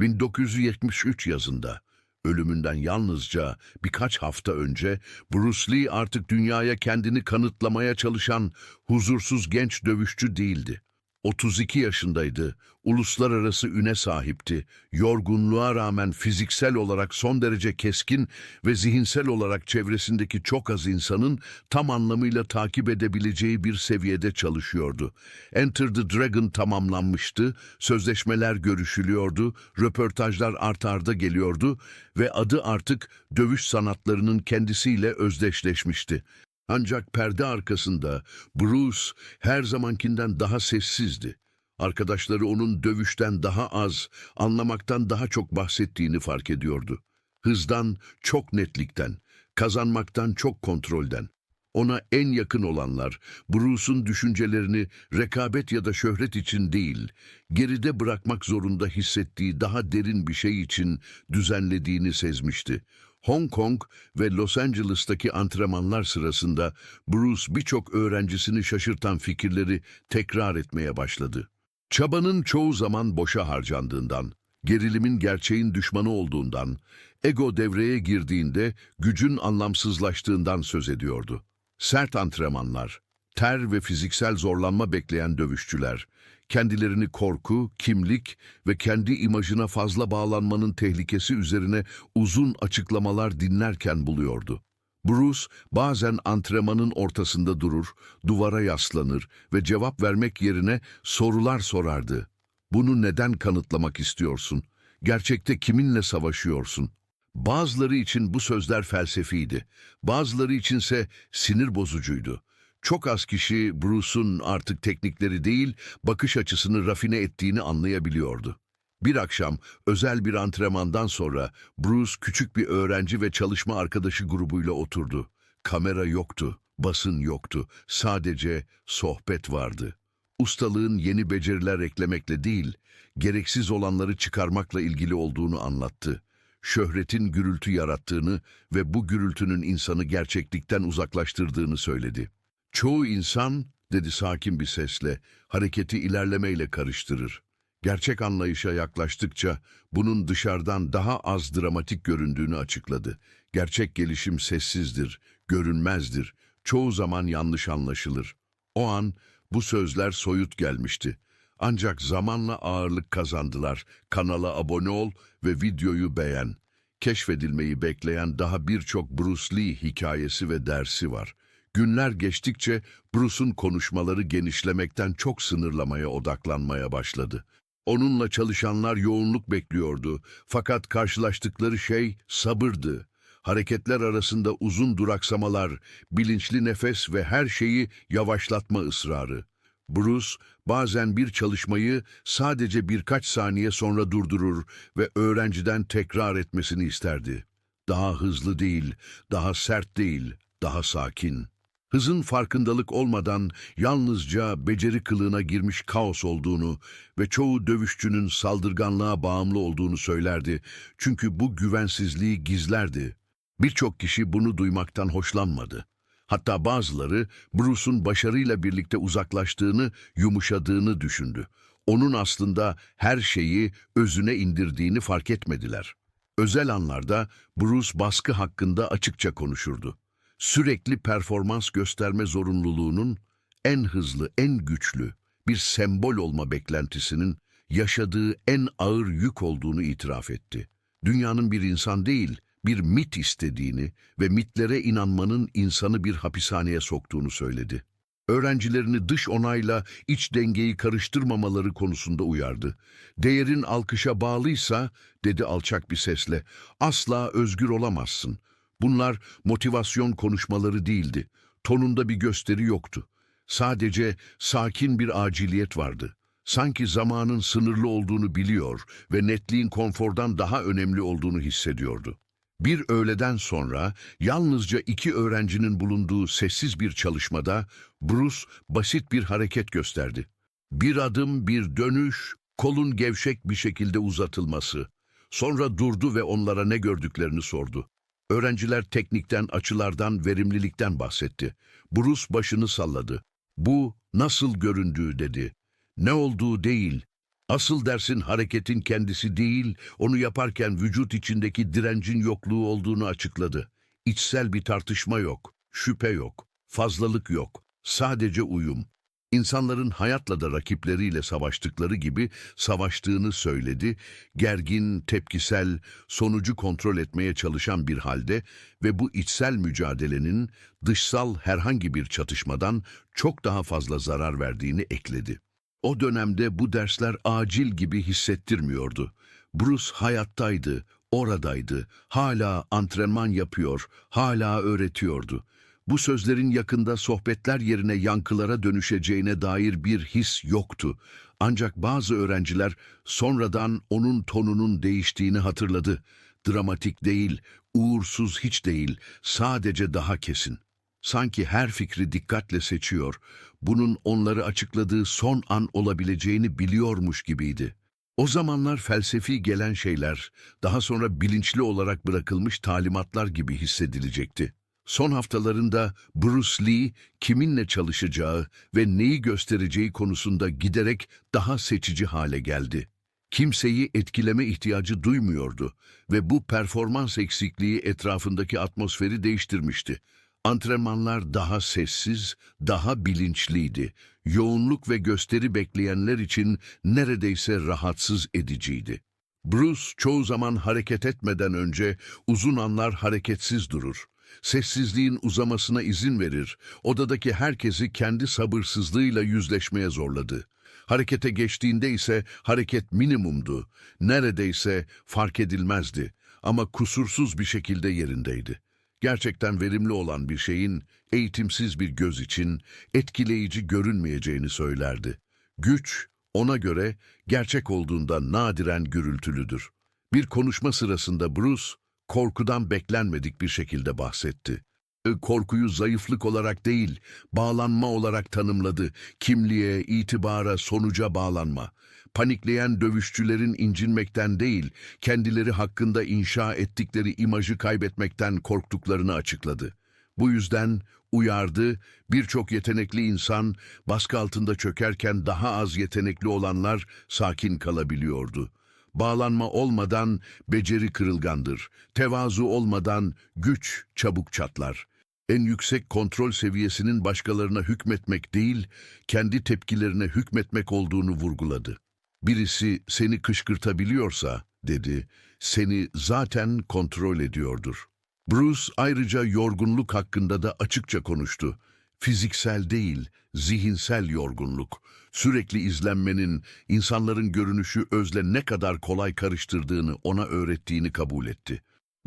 1973 yazında ölümünden yalnızca birkaç hafta önce Bruce Lee artık dünyaya kendini kanıtlamaya çalışan huzursuz genç dövüşçü değildi. 32 yaşındaydı, uluslararası üne sahipti, yorgunluğa rağmen fiziksel olarak son derece keskin ve zihinsel olarak çevresindeki çok az insanın tam anlamıyla takip edebileceği bir seviyede çalışıyordu. Enter the Dragon tamamlanmıştı, sözleşmeler görüşülüyordu, röportajlar art arda geliyordu ve adı artık dövüş sanatlarının kendisiyle özdeşleşmişti. Ancak perde arkasında Bruce her zamankinden daha sessizdi. Arkadaşları onun dövüşten daha az, anlamaktan daha çok bahsettiğini fark ediyordu. Hızdan, çok netlikten, kazanmaktan çok kontrolden. Ona en yakın olanlar, Bruce'un düşüncelerini rekabet ya da şöhret için değil, geride bırakmak zorunda hissettiği daha derin bir şey için düzenlediğini sezmişti. Hong Kong ve Los Angeles'taki antrenmanlar sırasında Bruce birçok öğrencisini şaşırtan fikirleri tekrar etmeye başladı. Çabanın çoğu zaman boşa harcandığından, gerilimin gerçeğin düşmanı olduğundan, ego devreye girdiğinde gücün anlamsızlaştığından söz ediyordu. Sert antrenmanlar, ter ve fiziksel zorlanma bekleyen dövüşçüler, kendilerini korku, kimlik ve kendi imajına fazla bağlanmanın tehlikesi üzerine uzun açıklamalar dinlerken buluyordu. Bruce bazen antrenmanın ortasında durur, duvara yaslanır ve cevap vermek yerine sorular sorardı. Bunu neden kanıtlamak istiyorsun? Gerçekte kiminle savaşıyorsun? Bazıları için bu sözler felsefiydi, bazıları içinse sinir bozucuydu. Çok az kişi Bruce'un artık teknikleri değil, bakış açısını rafine ettiğini anlayabiliyordu. Bir akşam özel bir antrenmandan sonra Bruce küçük bir öğrenci ve çalışma arkadaşı grubuyla oturdu. Kamera yoktu, basın yoktu, sadece sohbet vardı. Ustalığın yeni beceriler eklemekle değil, gereksiz olanları çıkarmakla ilgili olduğunu anlattı. Şöhretin gürültü yarattığını ve bu gürültünün insanı gerçeklikten uzaklaştırdığını söyledi. Çoğu insan, dedi sakin bir sesle, hareketi ilerlemeyle karıştırır. Gerçek anlayışa yaklaştıkça bunun dışarıdan daha az dramatik göründüğünü açıkladı. Gerçek gelişim sessizdir, görünmezdir, çoğu zaman yanlış anlaşılır. O an bu sözler soyut gelmişti. Ancak zamanla ağırlık kazandılar. Kanala abone ol ve videoyu beğen. Keşfedilmeyi bekleyen daha birçok Bruce Lee hikayesi ve dersi var. Günler geçtikçe Bruce'un konuşmaları genişlemekten çok sınırlamaya odaklanmaya başladı. Onunla çalışanlar yoğunluk bekliyordu fakat karşılaştıkları şey sabırdı. Hareketler arasında uzun duraksamalar, bilinçli nefes ve her şeyi yavaşlatma ısrarı. Bruce bazen bir çalışmayı sadece birkaç saniye sonra durdurur ve öğrenciden tekrar etmesini isterdi. Daha hızlı değil, daha sert değil, daha sakin. Hızın farkındalık olmadan yalnızca beceri kılığına girmiş kaos olduğunu ve çoğu dövüşçünün saldırganlığa bağımlı olduğunu söylerdi. Çünkü bu güvensizliği gizlerdi. Birçok kişi bunu duymaktan hoşlanmadı. Hatta bazıları Bruce'un başarıyla birlikte uzaklaştığını, yumuşadığını düşündü. Onun aslında her şeyi özüne indirdiğini fark etmediler. Özel anlarda Bruce baskı hakkında açıkça konuşurdu sürekli performans gösterme zorunluluğunun en hızlı, en güçlü bir sembol olma beklentisinin yaşadığı en ağır yük olduğunu itiraf etti. Dünyanın bir insan değil, bir mit istediğini ve mitlere inanmanın insanı bir hapishaneye soktuğunu söyledi. Öğrencilerini dış onayla iç dengeyi karıştırmamaları konusunda uyardı. Değerin alkışa bağlıysa, dedi alçak bir sesle, asla özgür olamazsın. Bunlar motivasyon konuşmaları değildi. Tonunda bir gösteri yoktu. Sadece sakin bir aciliyet vardı. Sanki zamanın sınırlı olduğunu biliyor ve netliğin konfordan daha önemli olduğunu hissediyordu. Bir öğleden sonra yalnızca iki öğrencinin bulunduğu sessiz bir çalışmada Bruce basit bir hareket gösterdi. Bir adım, bir dönüş, kolun gevşek bir şekilde uzatılması. Sonra durdu ve onlara ne gördüklerini sordu. Öğrenciler teknikten, açılardan, verimlilikten bahsetti. Bruce başını salladı. Bu nasıl göründüğü dedi. Ne olduğu değil, Asıl dersin hareketin kendisi değil, onu yaparken vücut içindeki direncin yokluğu olduğunu açıkladı. İçsel bir tartışma yok, şüphe yok, fazlalık yok, sadece uyum. İnsanların hayatla da rakipleriyle savaştıkları gibi savaştığını söyledi, gergin, tepkisel, sonucu kontrol etmeye çalışan bir halde ve bu içsel mücadelenin dışsal herhangi bir çatışmadan çok daha fazla zarar verdiğini ekledi. O dönemde bu dersler acil gibi hissettirmiyordu. Bruce hayattaydı, oradaydı, hala antrenman yapıyor, hala öğretiyordu. Bu sözlerin yakında sohbetler yerine yankılara dönüşeceğine dair bir his yoktu. Ancak bazı öğrenciler sonradan onun tonunun değiştiğini hatırladı. Dramatik değil, uğursuz hiç değil, sadece daha kesin. Sanki her fikri dikkatle seçiyor, bunun onları açıkladığı son an olabileceğini biliyormuş gibiydi. O zamanlar felsefi gelen şeyler, daha sonra bilinçli olarak bırakılmış talimatlar gibi hissedilecekti. Son haftalarında Bruce Lee kiminle çalışacağı ve neyi göstereceği konusunda giderek daha seçici hale geldi. Kimseyi etkileme ihtiyacı duymuyordu ve bu performans eksikliği etrafındaki atmosferi değiştirmişti. Antrenmanlar daha sessiz, daha bilinçliydi. Yoğunluk ve gösteri bekleyenler için neredeyse rahatsız ediciydi. Bruce çoğu zaman hareket etmeden önce uzun anlar hareketsiz durur. Sessizliğin uzamasına izin verir, odadaki herkesi kendi sabırsızlığıyla yüzleşmeye zorladı. Harekete geçtiğinde ise hareket minimumdu, neredeyse fark edilmezdi ama kusursuz bir şekilde yerindeydi. Gerçekten verimli olan bir şeyin eğitimsiz bir göz için etkileyici görünmeyeceğini söylerdi. Güç, ona göre gerçek olduğunda nadiren gürültülüdür. Bir konuşma sırasında Bruce, korkudan beklenmedik bir şekilde bahsetti. E, Korkuyu zayıflık olarak değil, bağlanma olarak tanımladı. Kimliğe, itibara, sonuca bağlanma. Panikleyen dövüşçülerin incinmekten değil, kendileri hakkında inşa ettikleri imajı kaybetmekten korktuklarını açıkladı. Bu yüzden uyardı, birçok yetenekli insan baskı altında çökerken daha az yetenekli olanlar sakin kalabiliyordu. Bağlanma olmadan beceri kırılgandır. Tevazu olmadan güç çabuk çatlar. En yüksek kontrol seviyesinin başkalarına hükmetmek değil, kendi tepkilerine hükmetmek olduğunu vurguladı. Birisi seni kışkırtabiliyorsa, dedi, seni zaten kontrol ediyordur. Bruce ayrıca yorgunluk hakkında da açıkça konuştu. Fiziksel değil, zihinsel yorgunluk. Sürekli izlenmenin insanların görünüşü özle ne kadar kolay karıştırdığını ona öğrettiğini kabul etti.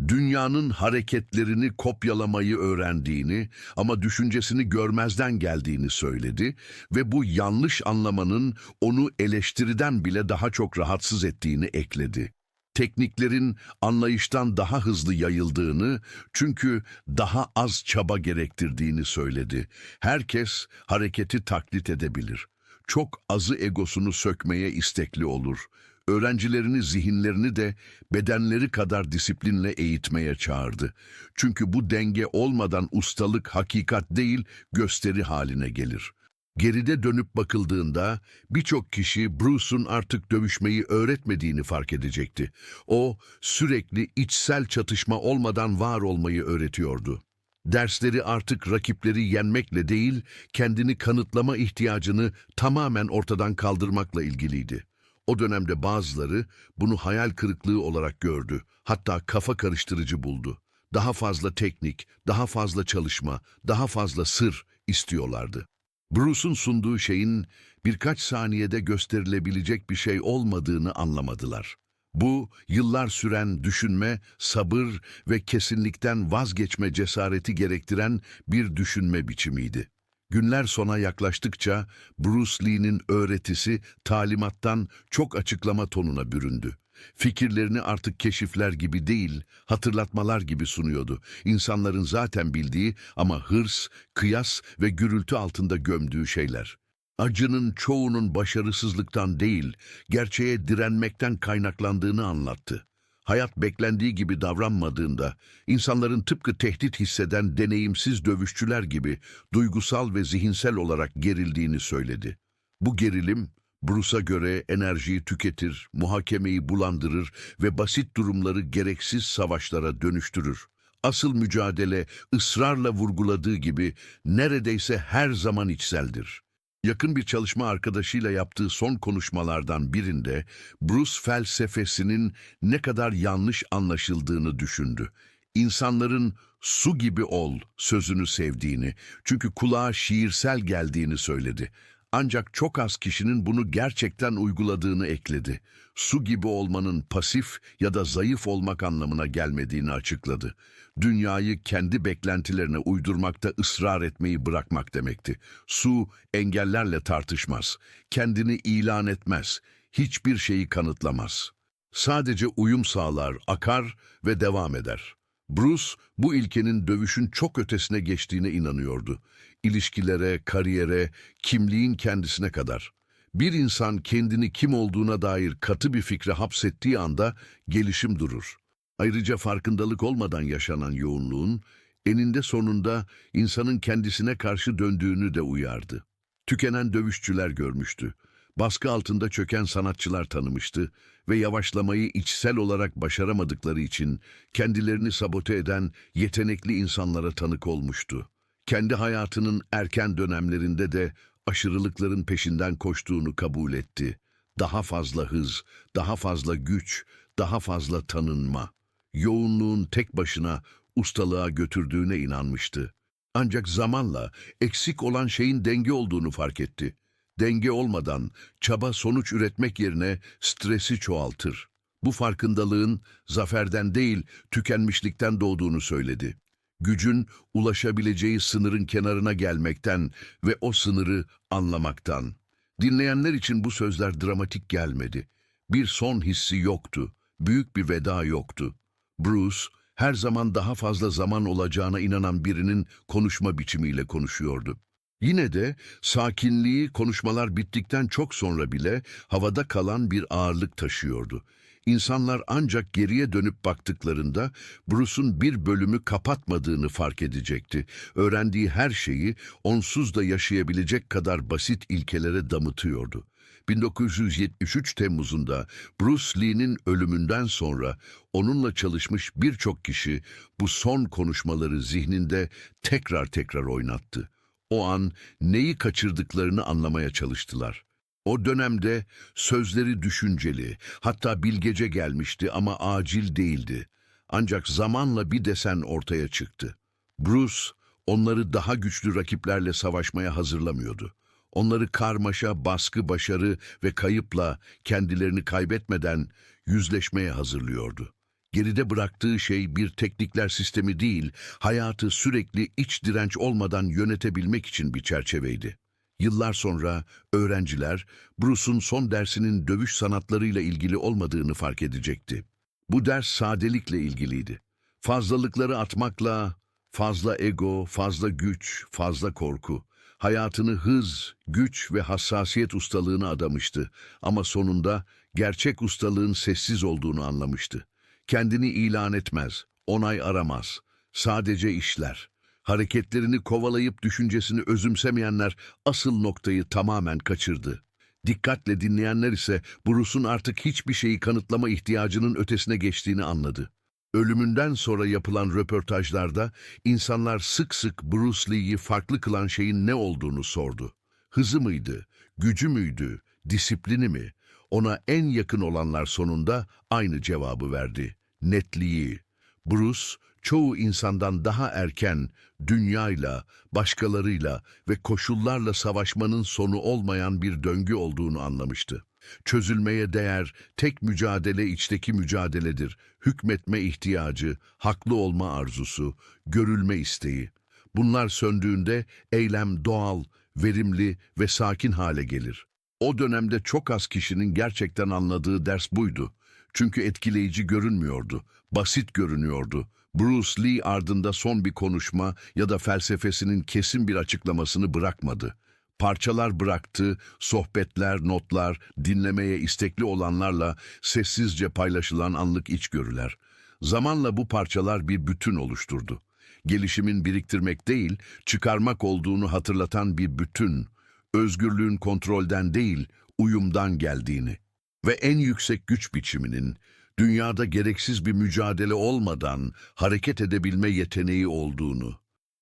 Dünyanın hareketlerini kopyalamayı öğrendiğini ama düşüncesini görmezden geldiğini söyledi ve bu yanlış anlamanın onu eleştiriden bile daha çok rahatsız ettiğini ekledi tekniklerin anlayıştan daha hızlı yayıldığını çünkü daha az çaba gerektirdiğini söyledi. Herkes hareketi taklit edebilir. Çok azı egosunu sökmeye istekli olur. Öğrencilerini, zihinlerini de bedenleri kadar disiplinle eğitmeye çağırdı. Çünkü bu denge olmadan ustalık hakikat değil, gösteri haline gelir. Geride dönüp bakıldığında birçok kişi Bruce'un artık dövüşmeyi öğretmediğini fark edecekti. O sürekli içsel çatışma olmadan var olmayı öğretiyordu. Dersleri artık rakipleri yenmekle değil, kendini kanıtlama ihtiyacını tamamen ortadan kaldırmakla ilgiliydi. O dönemde bazıları bunu hayal kırıklığı olarak gördü, hatta kafa karıştırıcı buldu. Daha fazla teknik, daha fazla çalışma, daha fazla sır istiyorlardı. Bruce'un sunduğu şeyin birkaç saniyede gösterilebilecek bir şey olmadığını anlamadılar. Bu, yıllar süren düşünme, sabır ve kesinlikten vazgeçme cesareti gerektiren bir düşünme biçimiydi. Günler sona yaklaştıkça Bruce Lee'nin öğretisi talimattan çok açıklama tonuna büründü. Fikirlerini artık keşifler gibi değil, hatırlatmalar gibi sunuyordu. İnsanların zaten bildiği ama hırs, kıyas ve gürültü altında gömdüğü şeyler. Acının çoğunun başarısızlıktan değil, gerçeğe direnmekten kaynaklandığını anlattı. Hayat beklendiği gibi davranmadığında, insanların tıpkı tehdit hisseden deneyimsiz dövüşçüler gibi duygusal ve zihinsel olarak gerildiğini söyledi. Bu gerilim, Bruce'a göre enerjiyi tüketir, muhakemeyi bulandırır ve basit durumları gereksiz savaşlara dönüştürür. Asıl mücadele ısrarla vurguladığı gibi neredeyse her zaman içseldir. Yakın bir çalışma arkadaşıyla yaptığı son konuşmalardan birinde Bruce felsefesinin ne kadar yanlış anlaşıldığını düşündü. İnsanların su gibi ol sözünü sevdiğini, çünkü kulağa şiirsel geldiğini söyledi. Ancak çok az kişinin bunu gerçekten uyguladığını ekledi. Su gibi olmanın pasif ya da zayıf olmak anlamına gelmediğini açıkladı. Dünyayı kendi beklentilerine uydurmakta ısrar etmeyi bırakmak demekti. Su engellerle tartışmaz, kendini ilan etmez, hiçbir şeyi kanıtlamaz. Sadece uyum sağlar, akar ve devam eder. Bruce bu ilkenin dövüşün çok ötesine geçtiğine inanıyordu. İlişkilere, kariyere, kimliğin kendisine kadar. Bir insan kendini kim olduğuna dair katı bir fikre hapsettiği anda gelişim durur. Ayrıca farkındalık olmadan yaşanan yoğunluğun eninde sonunda insanın kendisine karşı döndüğünü de uyardı. Tükenen dövüşçüler görmüştü. Baskı altında çöken sanatçılar tanımıştı ve yavaşlamayı içsel olarak başaramadıkları için kendilerini sabote eden yetenekli insanlara tanık olmuştu. Kendi hayatının erken dönemlerinde de aşırılıkların peşinden koştuğunu kabul etti. Daha fazla hız, daha fazla güç, daha fazla tanınma. Yoğunluğun tek başına ustalığa götürdüğüne inanmıştı. Ancak zamanla eksik olan şeyin denge olduğunu fark etti. Denge olmadan çaba sonuç üretmek yerine stresi çoğaltır. Bu farkındalığın zaferden değil tükenmişlikten doğduğunu söyledi. Gücün ulaşabileceği sınırın kenarına gelmekten ve o sınırı anlamaktan. Dinleyenler için bu sözler dramatik gelmedi. Bir son hissi yoktu, büyük bir veda yoktu. Bruce, her zaman daha fazla zaman olacağına inanan birinin konuşma biçimiyle konuşuyordu. Yine de sakinliği konuşmalar bittikten çok sonra bile havada kalan bir ağırlık taşıyordu. İnsanlar ancak geriye dönüp baktıklarında Bruce'un bir bölümü kapatmadığını fark edecekti. Öğrendiği her şeyi onsuz da yaşayabilecek kadar basit ilkelere damıtıyordu. 1973 Temmuz'unda Bruce Lee'nin ölümünden sonra onunla çalışmış birçok kişi bu son konuşmaları zihninde tekrar tekrar oynattı. O an neyi kaçırdıklarını anlamaya çalıştılar. O dönemde sözleri düşünceli, hatta bilgece gelmişti ama acil değildi. Ancak zamanla bir desen ortaya çıktı. Bruce, onları daha güçlü rakiplerle savaşmaya hazırlamıyordu. Onları karmaşa, baskı, başarı ve kayıpla kendilerini kaybetmeden yüzleşmeye hazırlıyordu. Geride bıraktığı şey bir teknikler sistemi değil, hayatı sürekli iç direnç olmadan yönetebilmek için bir çerçeveydi. Yıllar sonra öğrenciler Bruce'un son dersinin dövüş sanatlarıyla ilgili olmadığını fark edecekti. Bu ders sadelikle ilgiliydi. Fazlalıkları atmakla, fazla ego, fazla güç, fazla korku. Hayatını hız, güç ve hassasiyet ustalığına adamıştı ama sonunda gerçek ustalığın sessiz olduğunu anlamıştı. Kendini ilan etmez, onay aramaz, sadece işler. Hareketlerini kovalayıp düşüncesini özümsemeyenler asıl noktayı tamamen kaçırdı. Dikkatle dinleyenler ise Bruce'un artık hiçbir şeyi kanıtlama ihtiyacının ötesine geçtiğini anladı. Ölümünden sonra yapılan röportajlarda insanlar sık sık Bruce Lee'yi farklı kılan şeyin ne olduğunu sordu. Hızı mıydı, gücü müydü, disiplini mi? Ona en yakın olanlar sonunda aynı cevabı verdi. Netliği. Bruce, çoğu insandan daha erken dünyayla, başkalarıyla ve koşullarla savaşmanın sonu olmayan bir döngü olduğunu anlamıştı. Çözülmeye değer tek mücadele içteki mücadeledir. Hükmetme ihtiyacı, haklı olma arzusu, görülme isteği. Bunlar söndüğünde eylem doğal, verimli ve sakin hale gelir. O dönemde çok az kişinin gerçekten anladığı ders buydu. Çünkü etkileyici görünmüyordu, basit görünüyordu. Bruce Lee ardında son bir konuşma ya da felsefesinin kesin bir açıklamasını bırakmadı. Parçalar bıraktı, sohbetler, notlar, dinlemeye istekli olanlarla sessizce paylaşılan anlık içgörüler. Zamanla bu parçalar bir bütün oluşturdu. Gelişimin biriktirmek değil, çıkarmak olduğunu hatırlatan bir bütün. Özgürlüğün kontrolden değil, uyumdan geldiğini ve en yüksek güç biçiminin dünyada gereksiz bir mücadele olmadan hareket edebilme yeteneği olduğunu.